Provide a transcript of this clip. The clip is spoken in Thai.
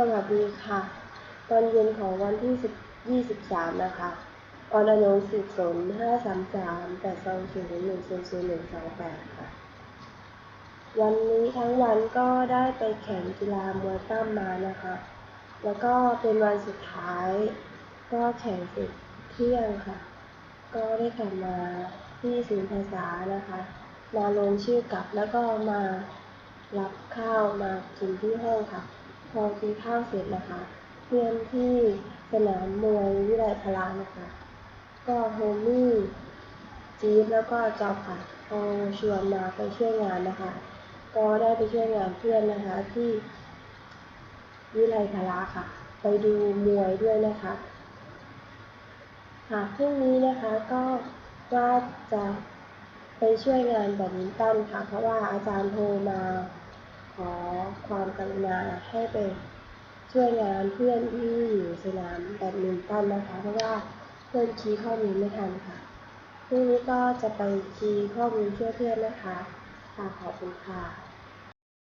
สวัสดีค่ะ ตอนเย็นของวันที่ 10 23 นะคะออนอนงสืบสน533 820 100 128 ค่ะ วันนี้ทั้งวันก็ได้ไปแข่งกีฬามวยปล้ำมานะคะ แล้วก็เป็นวันสุดท้าย ก็แข่งเสร็จเที่ยงค่ะ ก็ได้กลับมาที่ศูนย์ภาษานะคะ มาลงชื่อกลับแล้วก็มารับข้าวมากินที่ห้องค่ะ พอกินข้าวเสร็จนะคะเพื่อนที่สนามมวยวิไลพลานะคะ ก็โฮมี่จี๊ดแล้วก็จอบค่ะโอชวนมาไปช่วยงานนะคะ ก็ได้ไปช่วยงานเพื่อนนะคะที่วิไลพลาค่ะ ไปดูมวยด้วยนะคะค่ะพรุ่งนี้นะคะก็ว่าจะไปช่วยงานแบดมินตันค่ะ เพราะว่าอาจารย์โทรมา ขอความกรุณาให้ไปช่วยงานเพื่อนที่อยู่สนามแบดมินตันนะคะ เพราะว่าเพื่อนคีย์ข้อมูลไม่ทันค่ะพรุ่งนี้ก็จะไปคีย์ข้อมูลช่วยเพื่อนนะคะค่ะขอบคุณค่ะ